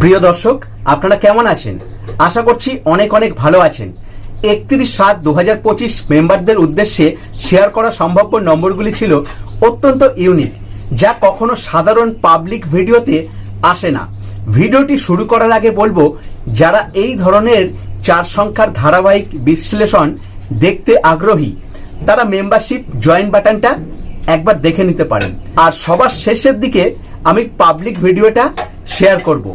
প্রিয় দর্শক, আপনারা কেমন আছেন? আশা করছি অনেক অনেক ভালো আছেন। একত্রিশ সাত দু হাজার পঁচিশ মেম্বারদের উদ্দেশ্যে শেয়ার করা সম্ভাব্য নম্বরগুলি ছিল অত্যন্ত ইউনিক, যা কখনো সাধারণ পাবলিক ভিডিওতে আসে না। ভিডিওটি শুরু করার আগে বলব, যারা এই ধরনের চার সংখ্যার ধারাবাহিক বিশ্লেষণ দেখতে আগ্রহী, তারা মেম্বারশিপ জয়েন বাটনটা একবার দেখে নিতে পারেন। আর সবার শেষের দিকে আমি পাবলিক ভিডিওটা শেয়ার করব।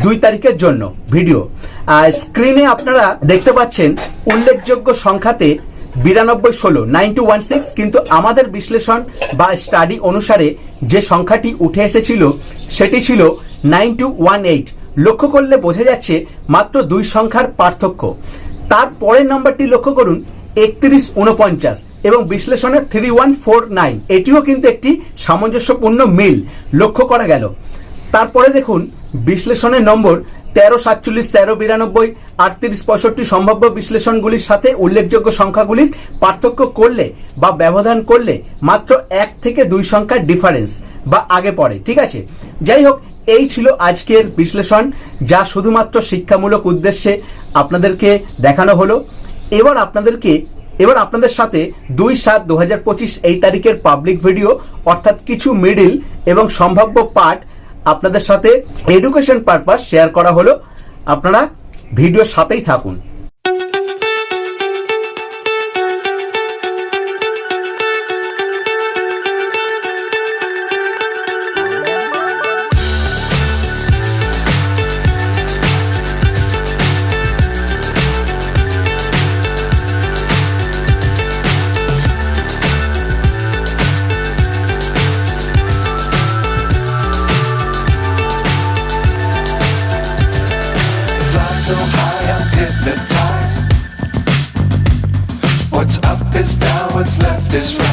দুই তারিখের জন্য ভিডিও। স্ক্রিনে আপনারা দেখতে পাচ্ছেন উল্লেখযোগ্য সংখ্যাতে বিরানব্বই ষোলো নাইন টু ওয়ান সিক্স, কিন্তু আমাদের বিশ্লেষণ বা স্টাডি অনুসারে যে সংখ্যাটি উঠে এসেছিল, সেটি ছিল নাইন টু ওয়ান এইট। লক্ষ্য করলে বোঝা যাচ্ছে মাত্র দুই সংখ্যার পার্থক্য। তার পরের নম্বরটি লক্ষ্য করুন, একত্রিশ উনপঞ্চাশ এবং বিশ্লেষণে থ্রি ওয়ান ফোর নাইন। এটিও কিন্তু একটি সামঞ্জস্যপূর্ণ মিল লক্ষ্য করা গেল। তারপরে দেখুন বিশ্লেষণের নম্বর তেরো সাতচল্লিশ তেরো বিরানব্বই আটত্রিশ পঁয়ষট্টি সম্ভাব্য বিশ্লেষণগুলির সাথে উল্লেখযোগ্য সংখ্যাগুলির পার্থক্য করলে বা ব্যবধান করলে মাত্র এক থেকে দুই সংখ্যার ডিফারেন্স বা আগে পড়ে ঠিক আছে? যাই হোক, এই ছিল আজকের বিশ্লেষণ, যা শুধুমাত্র শিক্ষামূলক উদ্দেশ্যে আপনাদেরকে দেখানো হলো। এবার আপনাদেরকে, এবার আপনাদের সাথে দুই সাত দু এই তারিখের পাবলিক ভিডিও অর্থাৎ কিছু মিডিল এবং সম্ভাব্য পার্ট আপনাদের সাথে এডুকেশন পারপাস শেয়ার করা হলো। আপনারা ভিডিওর সাথেই থাকুন। What's left is right.